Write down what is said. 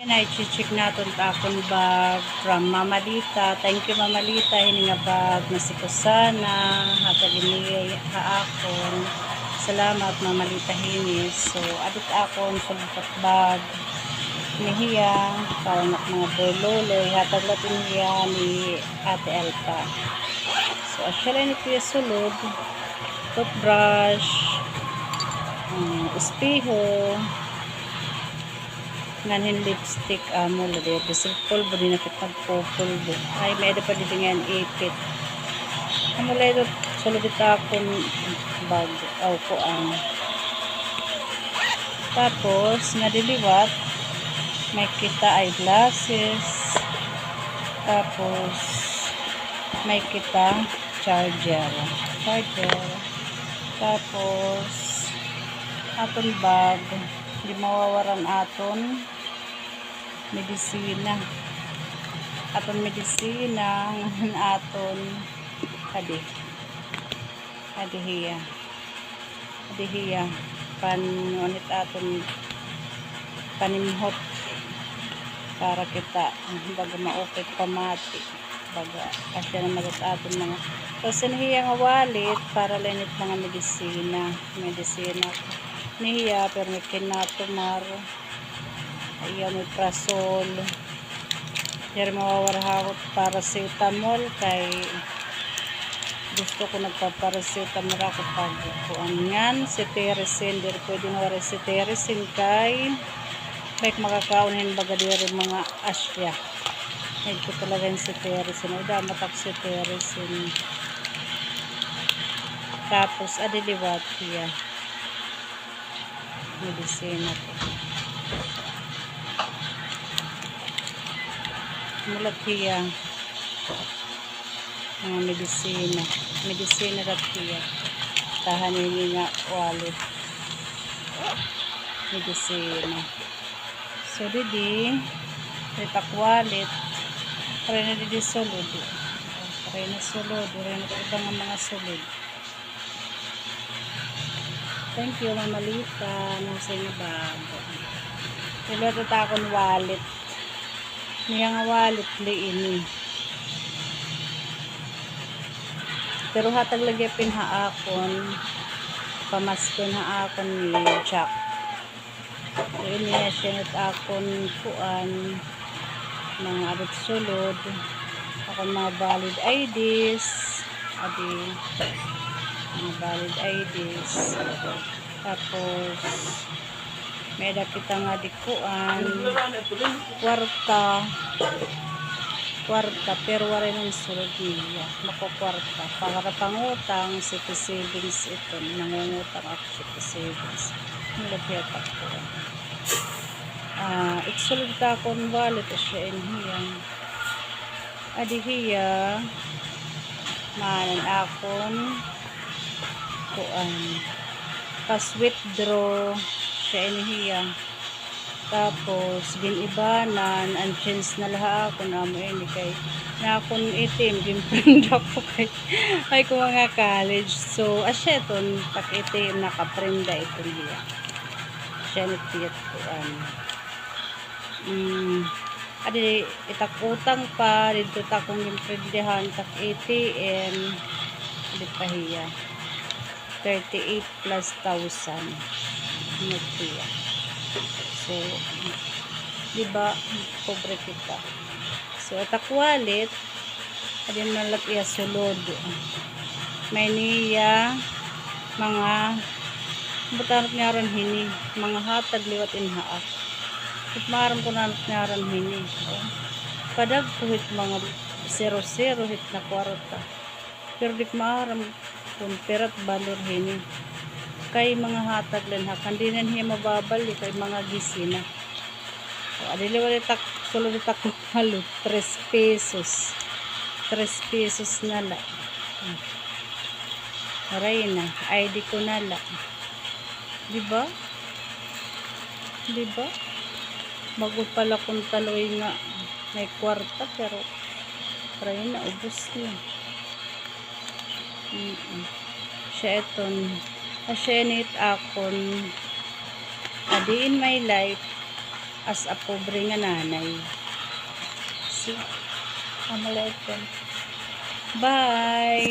Yan ay chichik naton ta akong bag from Mama Lita. Thank you Mama Lita. Hini nga bag na si Kusana. Hatag ini ha akon. Salamat Mama Lita hinis. So adit akon sulpat bag nihiya para nak mga bololo hatag latin niya ni Ate Elpa. So asya lang ni Kuya Sulod. Toothbrush. Um, espiho nganin lipstick amo la de bisil pulbo din nakit nagpupulbo ay may pa din yan ipit. Amo la ito solo dita akong bag. Aw ko ang tapos nga may kita eyeglasses. Tapos may kita charger. Charger. Tapos aton bag di mawawaran aton medisina. Aton medisina ngayon aton adi adi hiya adi hiya pan ngunit aton panimhot para kita baga maupit pamati baga asya na magat aton mga tapos hiya nga wallet para linit mga medisina? Medisina niya pero may kinatumar. Ayan may prasol. Pero mawawarahakot paracetamol kay gusto ko nagpaparacetamol ako pag kuan yan si Teresin dir pwede na wala si kay may makakaunin baga diri mga asya. May ko talaga yung si Teresin o damatak si Teresin tapos adiliwat siya medisina po. Mulat hiya mga medisina. Medisina rat hiya. Tahan ini nga wallet. Medisina. So didi, ritak wallet. Pare na didi sulod. Pare na sulod. Pare na ibang mga sulod. Thank you, Mama Lita. Nasa inyo bago. Sila tatakon wallet. Niya nga wallet liini. Pero hatag lagi pinhaakon. Pamaskon haakon ni. So, ini siya nat akon kuan mga abot sulod. Akon mga valid IDs. Adi mga valid IDs. Tapos, may kita nga dikuan, kwarta, kwarta, pero wala nang sulod niya. Mako kwarta. Para pangutang, city savings ito. Nangungutang ako city savings. Nilagyan ako. Ah, itsulod ka akong wallet siya inhiyang. Adi hiya, manan akon, kuan pas withdraw siya inihiya. Tapos ginibanan ang chance na laha ako na mo ini kay na akong itim ginprint ako kay ay ko mga college. So asya ton tak itim nakaprinda ito niya siya ni tiyat kuan mm, adi itak utang pa dito takong gimprindahan tak ATM di pahiya 38 plus 1,000 nagtiya. So, di ba, pobre kita. So, atak wallet, adin nalat iya sulod. May niya, mga, butanot nga ron hini, mga hatag liwat inhaak. At maram ko na nga ron hini. Oh. Padag kuhit mga 0-0 hit na kwarta. Pero di maram kung perat balor hini. Kay mga hatag lan ha? Kandinan hiya mababali kay mga gisina so adili wala tak sulod tak halo 3 pesos. 3 pesos na la. Hmm. Aray na ID ko na la. Di ba? Di ba? Bago pala kung taloy nga may kwarta pero aray na ubos na Mm -mm. Siya iton. Asyenit akon. Adi in my life. as a pobre nga nanay. See? Yan. Bye!